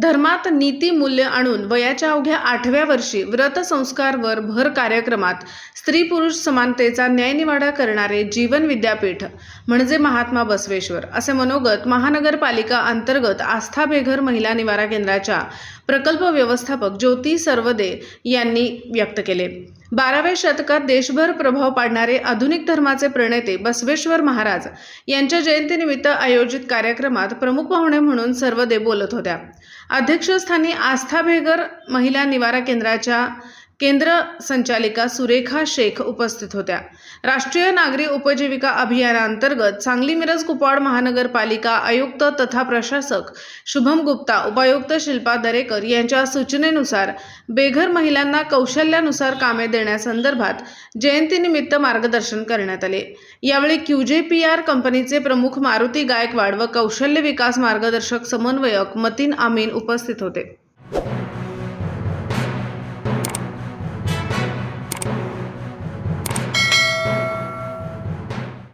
धर्मात नीती मूल्य आणून वयाच्या अवघ्या आठव्या वर्षी व्रत संस्कारवर भर कार्यक्रमात स्त्री पुरुष समानतेचा न्यायनिवाडा करणारे जीवन विद्यापीठ म्हणजे महात्मा बसवेश्वर असे मनोगत महानगरपालिका अंतर्गत आस्था बेघर महिला निवारा केंद्राच्या प्रकल्प व्यवस्थापक ज्योती सर्वदे यांनी व्यक्त केले. बाराव्या शतकात देशभर प्रभाव पाडणारे आधुनिक धर्माचे प्रणेते बसवेश्वर महाराज यांच्या जयंतीनिमित्त आयोजित कार्यक्रमात प्रमुख पाहुणे म्हणून सर्वदे बोलत होत्या. अध्यक्षस्थानी आस्था भेगर महिला निवारा केंद्राच्या केंद्र संचालिका सुरेखा शेख उपस्थित होत्या. राष्ट्रीय नागरी उपजीविका अभियानांतर्गत सांगली मिरज कुपवाड महानगरपालिका आयुक्त तथा प्रशासक शुभम गुप्ता उपायुक्त शिल्पा दरेकर यांच्या सूचनेनुसार बेघर महिलांना कौशल्यानुसार कामे देण्यासंदर्भात जयंतीनिमित्त मार्गदर्शन करण्यात आले. यावेळी क्यूजे पी आर कंपनीचे प्रमुख मारुती गायकवाड व कौशल्य विकास मार्गदर्शक समन्वयक मतीन आमीन उपस्थित होते.